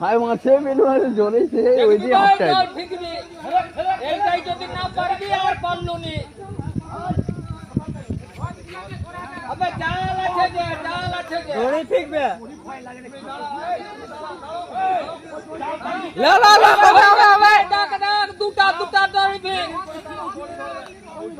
High মাছে menu আছে জোরেছে ওই যে হাতটা এইটাই যদি না পারবি আর পারলু নি আবে জাল আছে যে জাল আছে যে জোরে ঠিকবে লা লা লা আবে আবে আবে ডাক ডাক দুটা দুটা ধরবি ঝামে আম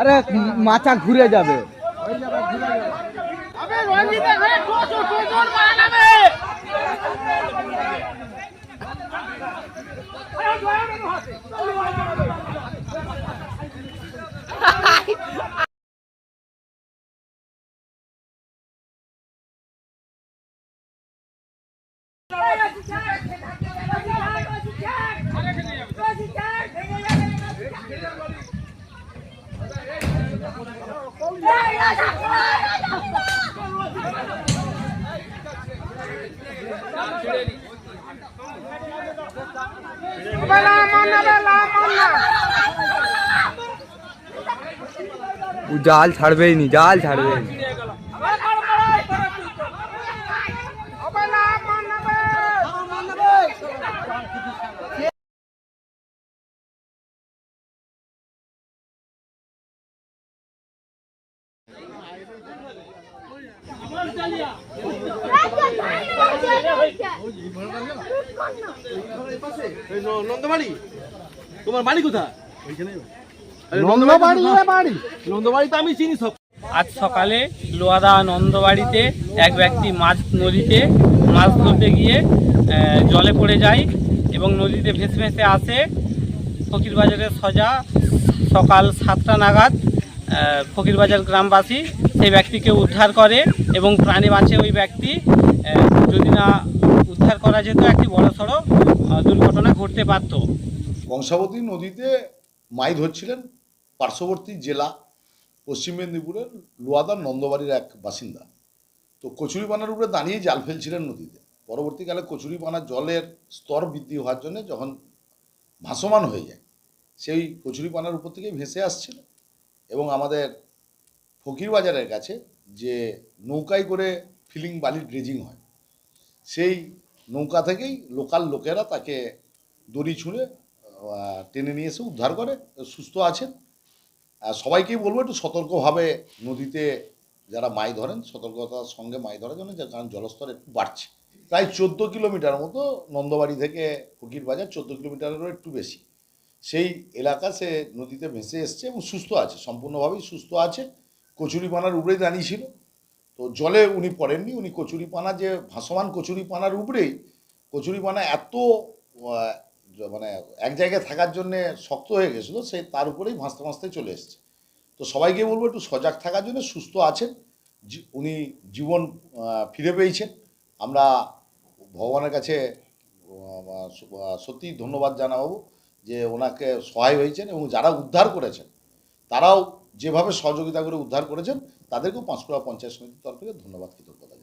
আরে মাথা ঘুরে যাবে। ও জাল ছাড়বেই নি জাল। নন্দবাড়ি তোমার বাড়ি কোথায় বাড়ি নন্দবাড়ি তো আমি চিনি সব। আজ সকালে লোয়াদা নন্দবাড়িতে এক ব্যক্তি মাছ নদীতে মাছ ধরতে গিয়ে জলে পড়ে যায় এবং নদীতে ভেসে ভেসে আসে। ফকিরবাজারের সজা সকাল সাতটা নাগাদ ফকিরবাজার গ্রামবাসী সেই ব্যক্তিকে উদ্ধার করে এবং প্রাণে বাঁচে ওই ব্যক্তি। যদি না উদ্ধার করা যেত একটি বড়সড় দুর্ঘটনা ঘটতে পারত। কংসাবতী নদীতে মাছ ধরছিলেন। পার্শ্ববর্তী জেলা পশ্চিম মেদিনীপুরের লোয়াদার নন্দবাড়ির এক বাসিন্দা। তো কচুরিপানার উপরে দাঁড়িয়ে জাল ফেলছিলেন নদীতে। পরবর্তীকালে কচুরিপানার জলের স্তর বৃদ্ধি হওয়ার জন্য যখন ভাসমান হয়ে যায়, সেই কচুরিপানার উপর থেকে ভেসে আসছিল এবং আমাদের ফকিরবাজারের কাছে যে নৌকায় করে ফিলিং বালির ড্রেজিং হয়, সেই নৌকা থেকেই লোকাল লোকেরা তাকে দড়ি ছুঁড়ে টেনে নিয়ে এসে উদ্ধার করে, সুস্থ আছেন। সবাইকেই বলব একটু সতর্কভাবে নদীতে যারা মাছ ধরেন, সতর্কতার সঙ্গে মাছ ধরার জন্য যে কারণ জলস্তর একটু বাড়ছে। প্রায় চোদ্দ কিলোমিটার মতো নন্দবাড়ি থেকে ফকির বাজার চোদ্দ কিলোমিটারেরও একটু বেশি। সেই এলাকা সে নদীতে ভেসে এসছে এবং সুস্থ আছে, সম্পূর্ণভাবেই সুস্থ আছে। কচুরিপানার উপরেই দাঁড়িয়েছিল তো জলে উনি পড়েননি, উনি কচুরিপানা যে ভাসমান কচুরিপানার উপরেই, কচুরিপানা এত মানে এক জায়গায় থাকার জন্য শক্ত হয়ে গেছিল, সে তার উপরেই ভাসতে ভাসতে চলে এসছে তো সবাইকে বলব একটু সজাগ থাকার জন্য সুস্থ আছেন উনি জীবন ফিরে পেয়েছেন আমরা ভগবানের কাছে সত্যিই ধন্যবাদ জানাব যে ওনাকে সহায় হয়েছেন এবং যারা উদ্ধার করেছেন, তারাও যেভাবে সহযোগিতা করে উদ্ধার করেছেন, তাদেরকেও পাঁশকুড়া পঞ্চায়েত সমিতির তরফ থেকে ধন্যবাদ, কৃতজ্ঞতা।